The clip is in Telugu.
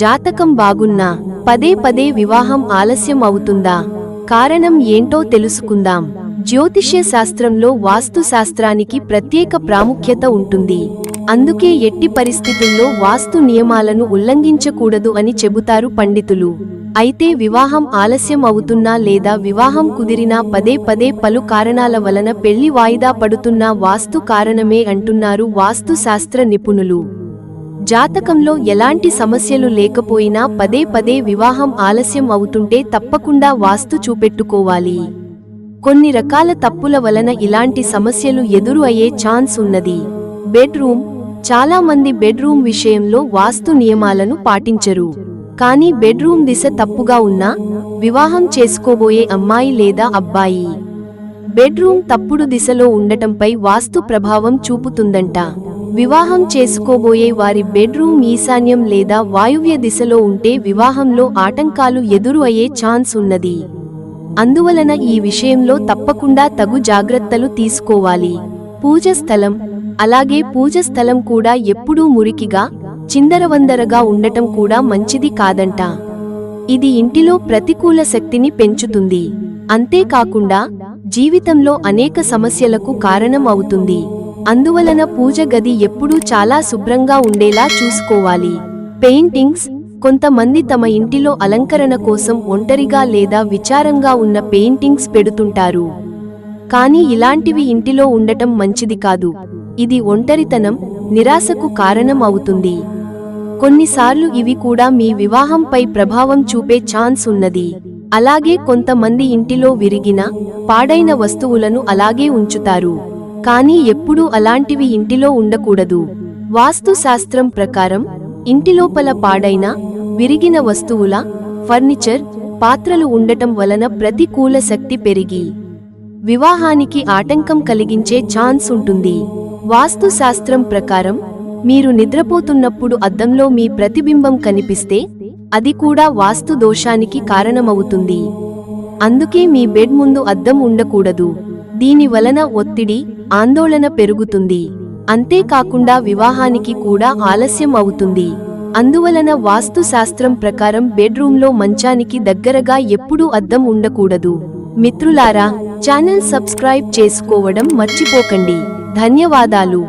జాతకం బాగున్నా పదే పదే వివాహం ఆలస్యం అవుతుందా? కారణం ఏంటో తెలుసుకుందాం. జ్యోతిష్య శాస్త్రంలో వాస్తు శాస్త్రానికి ప్రత్యేక ప్రాముఖ్యత ఉంటుంది. అందుకే ఎట్టి పరిస్థితుల్లో వాస్తు నియమాలను ఉల్లంఘించకూడదు అని చెబుతారు పండితులు. అయితే వివాహం ఆలస్యం అవుతున్నా లేదా వివాహం కుదిరినా పదే పదే పలు కారణాల వలన పెళ్ళి వాయిదా పడుతున్నా వాస్తు కారణమే అంటున్నారు వాస్తు శాస్త్ర నిపుణులు. జాతకంలో ఎలాంటి సమస్యలు లేకపోయినా పదే పదే వివాహం ఆలస్యం అవుతుంటే తప్పకుండా వాస్తు చూపెట్టుకోవాలి. కొన్ని రకాల తప్పుల వలన ఇలాంటి సమస్యలు ఎదురు అయ్యే ఛాన్స్ ఉన్నది. బెడ్రూమ్ చాలా మంది బెడ్రూమ్ విషయంలో వాస్తు నియమాలను పాటించరు. కానీ బెడ్రూమ్ దిశ తప్పుగా ఉన్నా వివాహం చేసుకోబోయే అమ్మాయి లేదా అబ్బాయి బెడ్రూమ్ తప్పుడు దిశలో ఉండటంపై వాస్తు ప్రభావం చూపుతుందంట. వివాహం చేసుకోబోయే వారి బెడ్రూమ్ ఈశాన్యం లేదా వాయువ్య దిశలో ఉంటే వివాహంలో ఆటంకాలు ఎదురు అయ్యే ఛాన్స్ ఉన్నది. అందువలన ఈ విషయంలో తప్పకుండా తగు జాగ్రత్తలు తీసుకోవాలి. పూజ స్థలం అలాగే పూజ స్థలం కూడా ఎప్పుడూ మురికిగా చిందరవందరగా ఉండటం కూడా మంచిది కాదంట. ఇది ఇంటిలో ప్రతికూల శక్తిని పెంచుతుంది. అంతేకాకుండా జీవితంలో అనేక సమస్యలకు కారణం అవుతుంది. అందువలన పూజ గది ఎప్పుడూ చాలా శుభ్రంగా ఉండేలా చూసుకోవాలి. పెయింటింగ్స్ కొంతమంది తమ ఇంటిలో అలంకరణ కోసం ఒంటరిగా లేదా విచారంగా ఉన్న పెయింటింగ్స్ పెడుతుంటారు. కానీ ఇలాంటివి ఇంటిలో ఉండటం మంచిది కాదు. ఇది ఒంటరితనం నిరాశకు కారణం అవుతుంది. కొన్నిసార్లు ఇవి కూడా మీ వివాహంపై ప్రభావం చూపే ఛాన్స్ ఉన్నది. అలాగే కొంతమంది ఇంటిలో విరిగిన పాడైన వస్తువులను అలాగే ఉంచుతారు. కానీ ఎప్పుడూ అలాంటివి ఇంటిలో ఉండకూడదు. వాస్తు శాస్త్రం ప్రకారం ఇంటిలోపల పాడైన విరిగిన వస్తువుల ఫర్నిచర్ పాత్రలు ఉండటం వలన ప్రతికూల శక్తి పెరిగి వివాహానికి ఆటంకం కలిగించే ఛాన్స్ ఉంటుంది. వాస్తు శాస్త్రం ప్రకారం మీరు నిద్రపోతున్నప్పుడు అద్దంలో మీ ప్రతిబింబం కనిపిస్తే అది కూడా వాస్తు దోషానికి కారణమవుతుంది. అందుకే మీ బెడ్ ముందు అద్దం ఉండకూడదు. దీని వలన ఒత్తిడి ఆందోళన పెరుగుతుంది. అంతేకాకుండా వివాహానికి కూడా ఆలస్యం అవుతుంది. అందువలన వాస్తు శాస్త్రం ప్రకారం బెడ్రూమ్లో మంచానికి దగ్గరగా ఎప్పుడూ అద్దం ఉండకూడదు. మిత్రులారా ఛానల్ సబ్స్క్రైబ్ చేసుకోవడం మర్చిపోకండి. ధన్యవాదాలు.